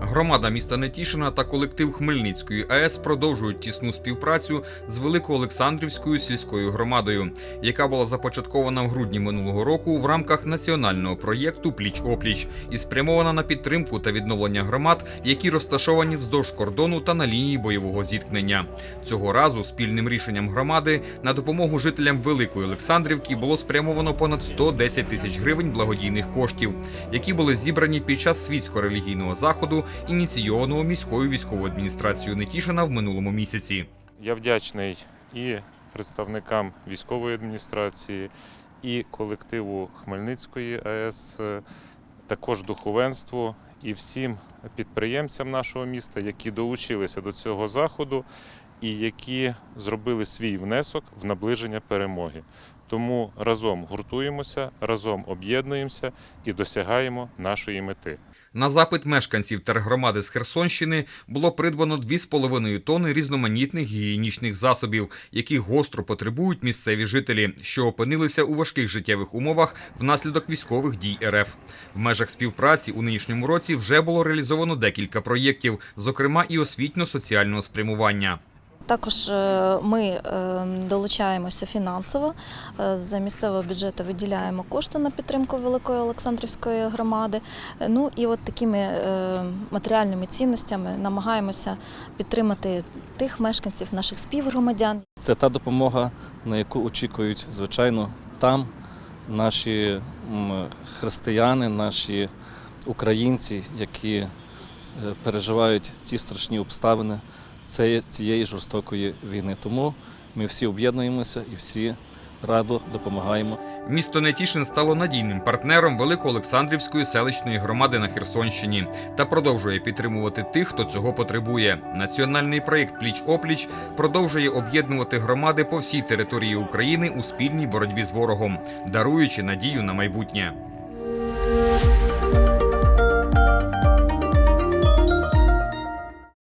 Громада міста Нетішина та колектив Хмельницької АЕС продовжують тісну співпрацю з Великоолександрівською сільською громадою, яка була започаткована в грудні минулого року в рамках національного проєкту Пліч опліч і спрямована на підтримку та відновлення громад, які розташовані вздовж кордону та на лінії бойового зіткнення. Цього разу спільним рішенням громади на допомогу жителям Великої Олександрівки було спрямовано понад 110 тисяч гривень благодійних коштів, які були зібрані під час світсько-релігійного заходу, ініційованого міською військовою адміністрацією Нетішина в минулому місяці. Я вдячний і представникам військової адміністрації, і колективу Хмельницької АЕС, е, також духовенству і всім підприємцям нашого міста, які долучилися до цього заходу і які зробили свій внесок в наближення перемоги. Тому разом гуртуємося, разом об'єднуємося і досягаємо нашої мети. На запит мешканців тергромади з Херсонщини було придбано 2,5 тонни різноманітних гігієнічних засобів, які гостро потребують місцеві жителі, що опинилися у важких життєвих умовах внаслідок військових дій РФ. В межах співпраці у нинішньому році вже було реалізовано декілька проєктів, зокрема і освітньо-соціального спрямування. Також е, ми е, долучаємося фінансово. Е, З місцевого бюджету виділяємо кошти на підтримку Великої Олександрівської громади. Ну і от такими матеріальними цінностями намагаємося підтримати тих мешканців, наших співгромадян, Це та допомога, на яку очікують, звичайно, там наші християни, наші українці, які переживають ці страшні обставини цієї жорстокої війни. Тому ми всі об'єднуємося і всі радо допомагаємо. Місто Нетішин стало надійним партнером Великоолександрівської селищної громади на Херсонщині та продовжує підтримувати тих, хто цього потребує. Національний проєкт Пліч опліч продовжує об'єднувати громади по всій території України у спільній боротьбі з ворогом, даруючи надію на майбутнє.